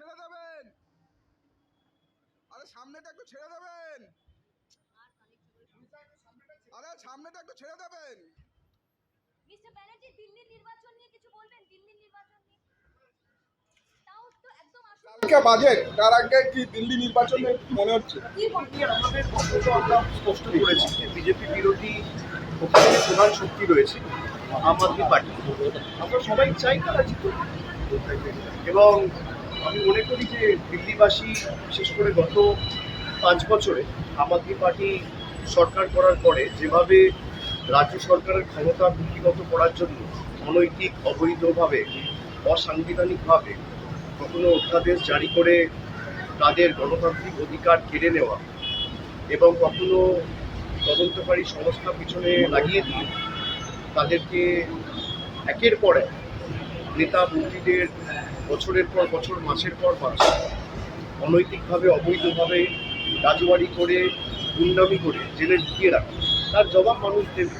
ছেড়ে দেবেন। আরে সামনেটা একটু ছেড়ে দেবেন। আরে সামনেটা একটু ছেড়ে দেবেন। মিস্টার ব্যানার্জি দিল্লির নির্বাচন নিয়ে কিছু বলবেন? দিল্লির নির্বাচন নিয়ে? তাও তো একদম আসল কালকে বাজেট তার আগে কি দিল্লি নির্বাচনে কি মনে হচ্ছে আমাদের বক্তব্য আমরা স্পষ্ট করেছি যে বিজেপি বিরোধী ওখানে প্রধান শক্তি রয়েছে আম আদমি পার্টি। আমরা সবাই চাই তারা জিতুক। এবং আমি মনে করি যে দিল্লিবাসী, বিশেষ করে গত পাঁচ বছরে আম আদমি পার্টি সরকার করার পরে যেভাবে রাজ্য সরকারের ক্ষমতা কুক্ষিগত করার জন্য অনৈতিক, অবৈধভাবে, অসাংবিধানিকভাবে কখনো অধ্যাদেশ জারি করে তাদের গণতান্ত্রিক অধিকার কেড়ে নেওয়া এবং কখনো তদন্তকারী সংস্থা পিছনে লাগিয়ে দিয়ে তাদেরকে একের পর এক নেতা মন্ত্রীদের বছরের পর বছর মাসের পর মাস অনৈতিকভাবে অবৈধভাবে রাজবাড়ি করে গুন্ডামি করে জেলে ঢুকিয়ে রাখে। তার জবাব মানুষ দেবে।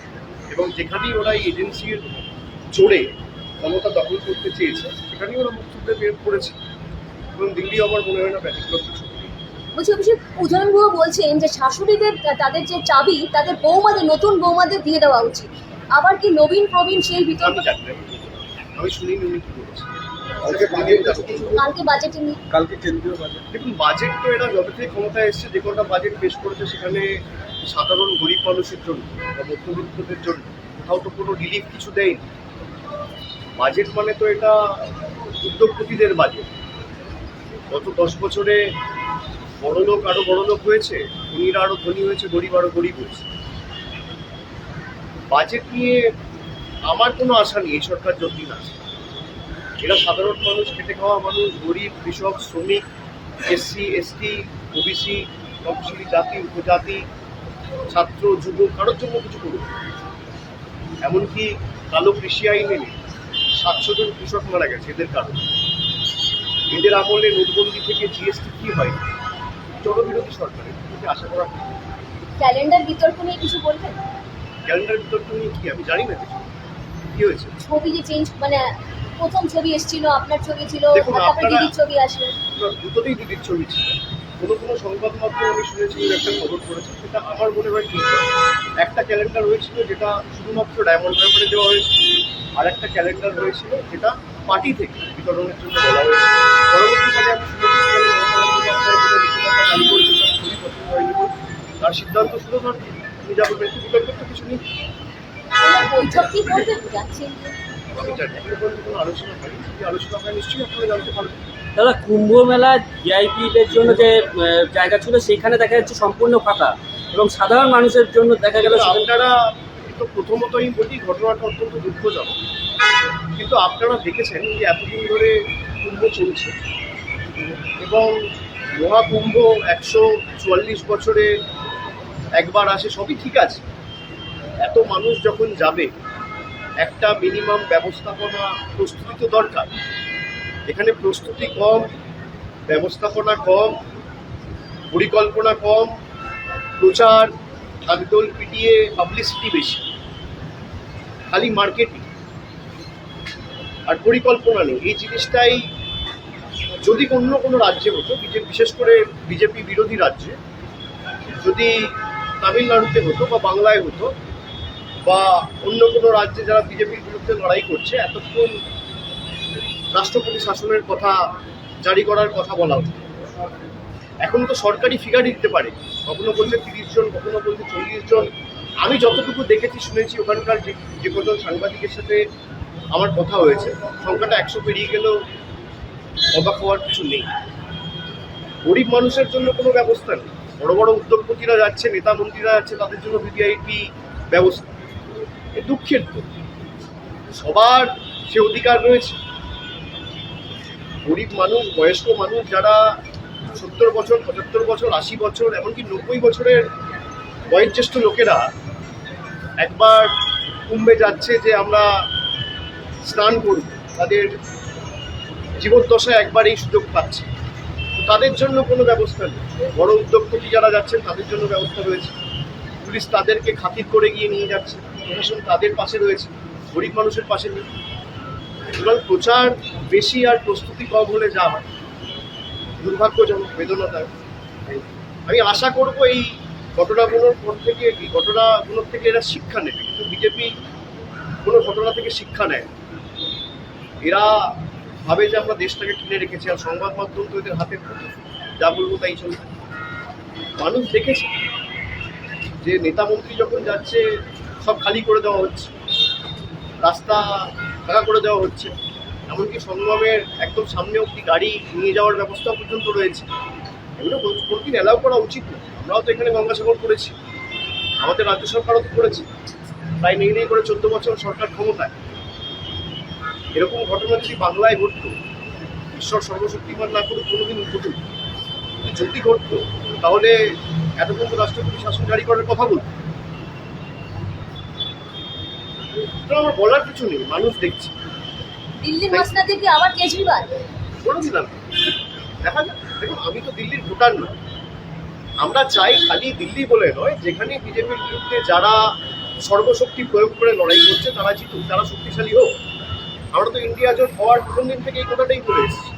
এবং যেখানেই ওরা এই এজেন্সির জোরে ক্ষমতা দখল করতে চেয়েছে সেখানেই ওরা মুখ বের করেছে। এবং দিল্লি আমার মনে হয় না ব্যতিক্রম কিছু। বলছি অভিষেক উদাহরণগুলো বলছেন যে শাশুড়িদের তাদের যে চাবি তাদের বৌমাদের নতুন বৌমাদের দিয়ে দেওয়া উচিত। আবার কি নবীন প্রবীণ সেই বিতর্ক আমি জানি না। আমি শুনিনি উনি কি বলেছেন। কালকে বাজেট কালকে বাজেটে নিয়ে কালকে কেন্দ্রীয় বাজেট দেখুন বাজেট তো এরা যত থেকে ক্ষমতায় এসছে যে বাজেট পেশ করেছে সেখানে সাধারণ গরিব মানুষের জন্য বা মধ্যবিত্তদের জন্য কোথাও তো কোনো রিলিফ কিছু দেয়নি। বাজেট মানে তো এটা উদ্যোগপতিদের বাজেট গত দশ বছরে বড়লোক আরও বড়লোক হয়েছে ধনীরা আরও ধনী হয়েছে গরিব আরও গরিব হয়েছে। বাজেট নিয়ে আমার কোনো আশা নেই এই সরকার যতদিন আছে এরা সাধারণ মানুষ খেটে খাওয়া মানুষ গরিব কৃষক শ্রমিক এসসি এসটি ওবিসি তফসিলি জাতি উপজাতি ছাত্র যুব কারোর জন্য কিছু করুক। এমনকি কালো কৃষি আইন এনে সাতশো জন কৃষক মারা গেছে এদের কারণে। এদের আমলে নোটবন্দি থেকে জিএসটি কি হয়? জনবিরোধী সরকারের আশা করা ক্যালেন্ডার বিতর্ক নিয়ে কিছু বলবেন? ক্যালেন্ডার বিতর্ক নিয়ে কি? আমি জানি না কিছু। কি হয়েছে? ছবি যে চেঞ্জ মানে প্রথম ছবি এসেছিল আপনার ছবি ছিল তারপরে দিদির ছবি আসলো। দুটোতেই দিদির ছবি ছিল। কোনো কোনো সংবাদ মাধ্যমে আমি শুনেছি একটা খবর করেছে সেটা আমার মনে হয় ঠিক একটা ক্যালেন্ডার হয়েছিল যেটা শুধুমাত্র ডায়মন্ড হারবারে দেওয়া হয়েছিল আর একটা ক্যালেন্ডার হয়েছিল যেটা পার্টি থেকে বিতরণের জন্য বলা হয়েছে। পরবর্তীকালে আমি শুনেছি তার সিদ্ধান্ত শুধু ধর যা বলবেন একটু তো কিছু নেই। বৈঠক কি যাচ্ছেন দাদা কুম্ভ মেলা ভিআইপিদের জন্য যে জায়গা ছিল সেখানে দেখা যাচ্ছে সম্পূর্ণ ফাঁকা এবং সাধারণ মানুষের জন্য দেখা গেল আপনারা তো প্রথমত আমি বলি ঘটনাটা অত্যন্ত দুঃখজনক। কিন্তু আপনারা দেখেছেন যে এতদিন ধরে কুম্ভ চলছে এবং মহাকুম্ভ একশো চুয়াল্লিশ বছরে একবার আসে সবই ঠিক আছে। এত মানুষ যখন যাবে, একটা মিনিমাম ব্যবস্থাপনা প্রস্তুতি তো দরকার। এখানে প্রস্তুতি কম, ব্যবস্থাপনা কম, পরিকল্পনা কম, প্রচার ঢাকঢোল পিটিয়ে পাবলিসিটি বেশি। খালি মার্কেটিং আর পরিকল্পনা নেই। এই জিনিসটাই যদি অন্য কোনো রাজ্যে হতো বিশেষ করে বিজেপি বিরোধী রাজ্যে, যদি তামিলনাড়ুতে হতো বা বাংলায় হতো বা অন্য কোনো রাজ্যে যারা বিজেপির বিরুদ্ধে লড়াই করছে, এতক্ষণ রাষ্ট্রপতি শাসনের কথা জারি করার কথা বলা হতো এখন তো সরকারি ফিগার দিতে পারে। কখনো বলছে তিরিশ জন, কখনো বলছে চল্লিশ জন। আমি যতটুকু দেখেছি, শুনেছি, ওখানকার যে যে কজন সাংবাদিকের সাথে আমার কথা হয়েছে, সংখ্যাটা একশো পেরিয়ে গেলেও অবাক হওয়ার কিছু নেই। গরিব মানুষের জন্য কোনো ব্যবস্থা নেই। বড় বড় উদ্যোগপতিরা যাচ্ছে, নেতা মন্ত্রীরা যাচ্ছে, তাদের জন্য ভিভিআইপি ব্যবস্থা এ দুঃখের তো। সবার সে অধিকার রয়েছে। গরিব মানুষ, বয়স্ক মানুষ যারা সত্তর বছর, পঁচাত্তর বছর, আশি বছর, এমনকি নব্বই বছরের বয়োজ্যেষ্ঠ লোকেরা একবার কুম্ভে যাচ্ছে যে আমরা স্নান করব। তাদের জীবদ্দশায় একবার এই সুযোগ পাচ্ছে। তাদের জন্য কোনো ব্যবস্থা নেই। বড় উদ্যোগপতি যারা যাচ্ছেন, তাদের জন্য ব্যবস্থা রয়েছে। পুলিশ তাদেরকে খাতির করে গিয়ে নিয়ে যাচ্ছে। প্রশাসন তাদের পাশে রয়েছে, গরিব মানুষের পাশে নেই সুতরাং প্রচার বেশি আর প্রস্তুতি কম হলে যা হয়। দুর্ভাগ্যজনক, বেদনাদায়ক। আমি আশা করব এই ঘটনাগুলোর পর থেকে, এই ঘটনাগুলোর থেকে এরা শিক্ষা নেবে, কিন্তু বিজেপি কোনো ঘটনা থেকে শিক্ষা নেয় এরা ভাবে যে আমরা দেশটাকে কিনে রেখেছি আর সংবাদ মাধ্যম তো এদের হাতে যা বলব তাই চলবে। মানুষ দেখেছে। যে নেতা মন্ত্রী যখন যাচ্ছে সব খালি করে দেওয়া হচ্ছে। রাস্তা ফাঁকা করে দেওয়া হচ্ছে। এমনকি সংগমের একদম সামনে অব্দি গাড়ি নিয়ে যাওয়ার ব্যবস্থা পর্যন্ত রয়েছে। এগুলো কোনো- কোনোদিন অ্যালাউ করা উচিত না। আমরাও তো এখানে গঙ্গাসাগর করেছি। আমাদের রাজ্য সরকারও তো করেছে। তাই নেই করে চোদ্দ বছর সরকার ক্ষমতায়। এরকম ঘটনা যদি বাংলায় ঘটতো, ঈশ্বর সর্বশক্তিমান না করে কোনোদিন ঘটুক যদি ঘটতো, তাহলে এতক্ষণ রাষ্ট্রপতি শাসন জারি করার কথা বলতো তো আমার বলার কিছু নেই মানুষ দেখছে। দিল্লির মাসনাতে কি আবার কেজরিওয়াল? বলেছিলাম। দেখা যাক দেখুন আমি তো দিল্লির ভোটার না আমরা চাই খালি দিল্লি বলে নয় যেখানে বিজেপির বিরুদ্ধে যারা সর্বশক্তি প্রয়োগ করে লড়াই করছে তারা জিতুক তারা শক্তিশালী হোক। আমরা তো ইন্ডিয়া জোট হওয়ার প্রথম দিন থেকে এই কথাটাই বলে এসেছি।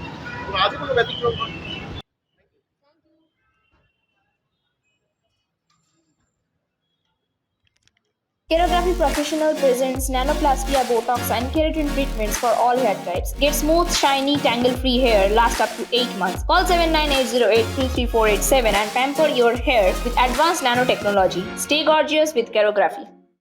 আজও কোনো ব্যতিক্রম নয় Kerography Professional presents nanoplastia, Botox, and keratin treatments for all hair types. Get smooth, shiny, tangle-free hair last up to 8 months. Call 79808 and pamper your hair with advanced nanotechnology. Stay gorgeous with Kerography.